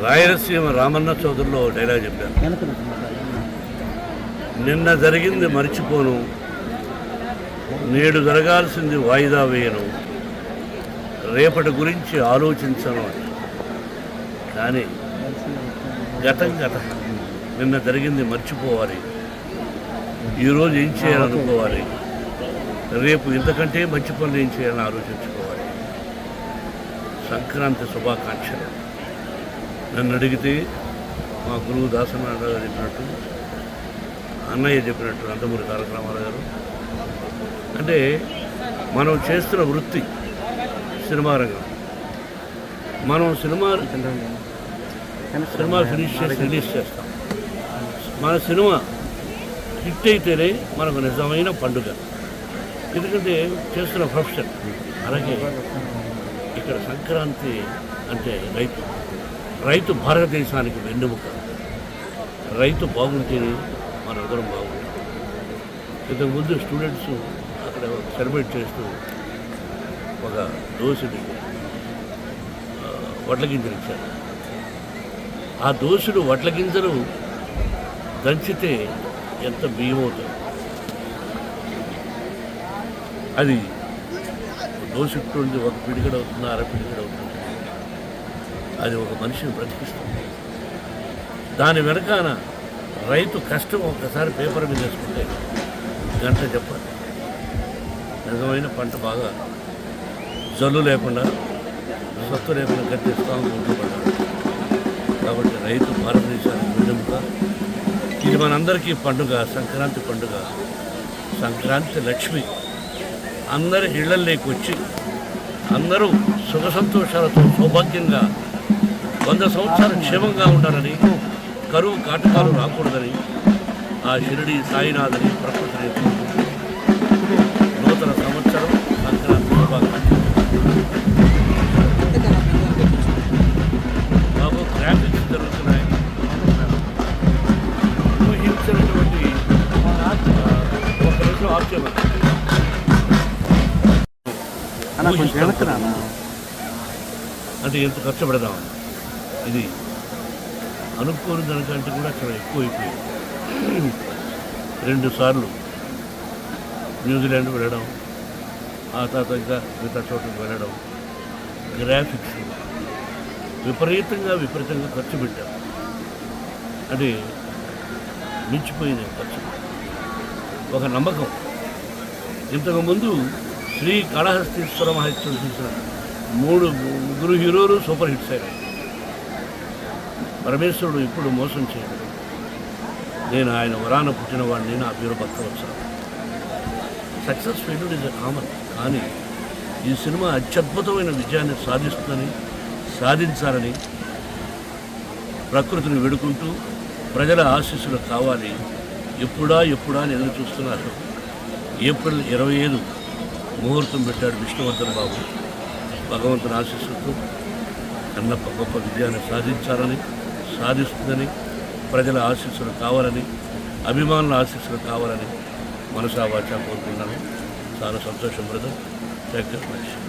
Rayalaseema Ramanna చౌదరిలో dialogue చెప్పారు. నిన్న జరిగింది మర్చిపోను నేడు జరగాల్సింది వాయిదా వేయను రేపటి గురించి ఆలోచించను కానీ గతం గతం. నిన్న జరిగింది మర్చిపోవాలి. ఈరోజు ఏం చేయాలనుకోవాలి రేపు ఇంతకంటే మంచి పనులు ఏం చేయాలని ఆలోచించుకోవాలి. సంక్రాంతి శుభాకాంక్షలు. నన్ను అడిగితే మా గురువు దాసనారాయణ గారు చెప్పినట్టు అన్నయ్య చెప్పినట్టు నందమూరి తారక రామారావు గారు. అంటే మనం చేస్తున్న వృత్తి సినిమా రంగం. మనం సినిమా సినిమా ఫినిష్ చేసి రిలీజ్ చేస్తాం. మన సినిమా హిట్ అయితేనే మనకు నిజమైన పండుగ. ఎందుకంటే చేస్తున్న ప్రొఫెషన్. అలాగే ఇక్కడ సంక్రాంతి అంటే రైతు. రైతు భారతదేశానికి వెన్నెముక. రైతు బాగుంటేనే మనందరం బాగుంటాం. ఇంతకుముందు స్టూడెంట్స్ అక్కడ సెలబ్రేట్ చేస్తూ ఒక దోశని వడ్ల గింజలు ఇచ్చారు. ఆ దోశుడు వడ్ల గింజలు దంచితే ఎంత బియ్యం అవుతుంది? అది దోశ నుండి ఒక పిడిగడ అవుతుంది అర పిడిగడ అవుతుంది? అది ఒక మనిషిని బ్రతికిస్తుంది. దాని వెనకాన రైతు కష్టం ఒక్కసారి పేపర్ మీద వేసుకుంటే గంట చెప్పాలి. నిజమైన పంట బాగా జల్లు లేకుండా సత్తు లేకుండా గట్టిస్తాం ఉంటుపడ్డాడు కాబట్టి రైతు భారతదేశానికి వెన్నెముక. ఇది మనందరికీ పండుగ సంక్రాంతి పండుగ సంక్రాంతి లక్ష్మి. అందరి ఇళ్ళలోకి వచ్చి అందరూ సుఖ సంతోషాలతో సౌభాగ్యంగా వంద సంవత్సరాలు క్షేమంగా ఉండాలని కరువు కాటకాలు రాకూడదని ఆ షిరిడి సాయినాథని ప్రకృతిని నూతన సంవత్సరం సంక్రాంతి బాబు గ్రాఫిక్స్ జరుగుతున్నాయి. ఊహించినటువంటి ఒక రోజు ఆఫ్ చేయమని. అంటే ఎంత ఖర్చు పెడదామని ఇది అనుకోని దానికంటే కూడా చాలా ఎక్కువ అయిపోయింది రెండు సార్లు న్యూజిలాండ్ వెళ్ళడం ఆ తర్వాత ఇంకా మిగతా చోటుకు వెళ్ళడం గ్రాఫిక్స్ విపరీతంగా విపరీతంగా ఖర్చు పెట్టాం. అంటే మించిపోయింది ఖర్చు. ఒక నమ్మకం. ఇంతకుముందు శ్రీ కాళహస్తీశ్వర మహేశ్వరం చూసిన మూడు ముగ్గురు హీరోలు సూపర్ హిట్స్ అయినాయి. పరమేశ్వరుడు ఇప్పుడు మోసం చేయడు. నేను ఆయన వరాన పుట్టినవాడిని నా పేరు Bhaktavatsaram success failure is common కానీ ఈ సినిమా అత్యద్భుతమైన విజయాన్ని సాధిస్తుందని సాధించాలని ప్రకృతిని వేడుకుంటూ ప్రజల ఆశీస్సులు కావాలి. ఎప్పుడా ఎప్పుడా అని ఎదురు చూస్తున్నారు ఏప్రిల్ ఇరవై ఐదు ముహూర్తం పెట్టాడు విష్ణువర్ధన్ బాబు. భగవంతుని ఆశీస్సులతో కన్నప్ప గొప్ప విజయాన్ని సాధించాలని సాధిస్తుందని ప్రజల ఆశీస్సులు కావాలని అభిమానుల ఆశీస్సులు కావాలని మనసా వాచా కోరుకున్నాను చాలా సంతోషం బ్రదర్. Thank you